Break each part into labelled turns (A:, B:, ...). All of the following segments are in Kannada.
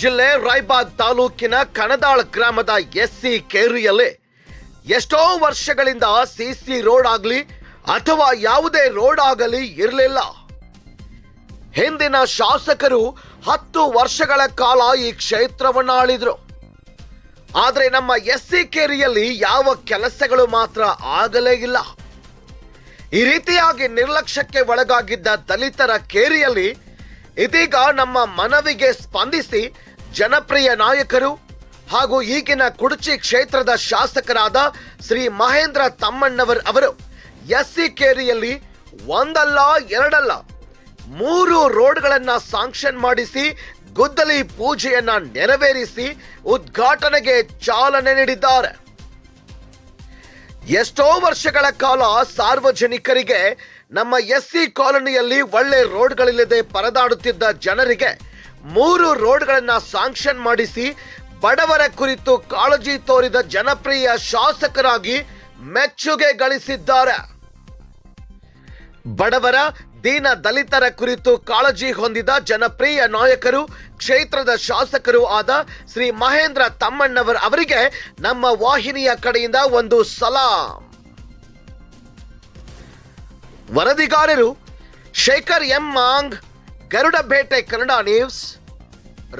A: ಜಿಲ್ಲೆ ರಾಯ್ಬಾಗ್ ತಾಲೂಕಿನ ಕಣದಾಳ್ ಗ್ರಾಮದ ಎಸ್ಸಿ ಕೇರಿಯಲ್ಲಿ ಎಷ್ಟೋ ವರ್ಷಗಳಿಂದ ಸಿಸಿ ರೋಡ್ ಆಗಲಿ ಅಥವಾ ಯಾವುದೇ ರೋಡ್ ಆಗಲಿ ಇರಲಿಲ್ಲ. ಹಿಂದಿನ ಶಾಸಕರು ಹತ್ತು ವರ್ಷಗಳ ಕಾಲ ಈ ಕ್ಷೇತ್ರವನ್ನು ಆಳಿದ್ರು. ಆದರೆ ನಮ್ಮ ಎಸ್ಸಿ ಕೇರಿಯಲ್ಲಿ ಯಾವ ಕೆಲಸಗಳು ಮಾತ್ರ ಆಗಲೇ ಇಲ್ಲ. ಈ ರೀತಿಯಾಗಿ ನಿರ್ಲಕ್ಷ್ಯಕ್ಕೆ ಒಳಗಾಗಿದ್ದ ದಲಿತರ ಕೇರಿಯಲ್ಲಿ ಇದೀಗ ನಮ್ಮ ಮನವಿಗೆ ಸ್ಪಂದಿಸಿ ಜನಪ್ರಿಯ ನಾಯಕರು ಹಾಗೂ ಈಗಿನ ಕುಡಚಿ ಕ್ಷೇತ್ರದ ಶಾಸಕರಾದ ಶ್ರೀ ಮಹೇಂದ್ರ ತಮ್ಮಣ್ಣವರ್ ಅವರು ಎಸ್ ಸಿ ಕೇರಿಯಲ್ಲಿ ಒಂದಲ್ಲ, ಎರಡಲ್ಲ, ಮೂರು ರೋಡ್ಗಳನ್ನ ಸಾಂಕ್ಷನ್ ಮಾಡಿಸಿ, ಗುದ್ದಲಿ ಪೂಜೆಯನ್ನ ನೆರವೇರಿಸಿ, ಉದ್ಘಾಟನೆಗೆ ಚಾಲನೆ ನೀಡಿದ್ದಾರೆ. ಎಷ್ಟೋ ವರ್ಷಗಳ ಕಾಲ ಸಾರ್ವಜನಿಕರಿಗೆ ನಮ್ಮ ಎಸ್ಸಿ ಕಾಲೋನಿಯಲ್ಲಿ ಒಳ್ಳೆ ರೋಡ್ಗಳಿಲ್ಲದೆ ಪರದಾಡುತ್ತಿದ್ದ ಜನರಿಗೆ ಮೂರು ರೋಡ್ಗಳನ್ನ ಸಾಂಕ್ಷನ್ ಮಾಡಿಸಿ ಬಡವರ ಕುರಿತು ಕಾಳಜಿ ತೋರಿದ ಜನಪ್ರಿಯ ಶಾಸಕರಾಗಿ ಮೆಚ್ಚುಗೆ ಗಳಿಸಿದ್ದಾರೆ. ಬಡವರ ದೀನ ದಲಿತರ ಕುರಿತು ಕಾಳಜಿ ಹೊಂದಿದ ಜನಪ್ರಿಯ ನಾಯಕರು, ಕ್ಷೇತ್ರದ ಶಾಸಕರು ಆದ ಶ್ರೀ ಮಹೇಂದ್ರ ತಮ್ಮಣ್ಣವರ್ ಅವರಿಗೆ ನಮ್ಮ ವಾಹಿನಿಯ ಕಡೆಯಿಂದ ಒಂದು ಸಲಾಂ. ವರದಿಗಾರರು ಶೇಖರ್ ಎಂ ಮಾಂಗ್, ಗರುಡ ಬೇಟೆ ಕನ್ನಡ ನ್ಯೂಸ್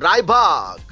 A: ರಾಯ್ಬಾಗ್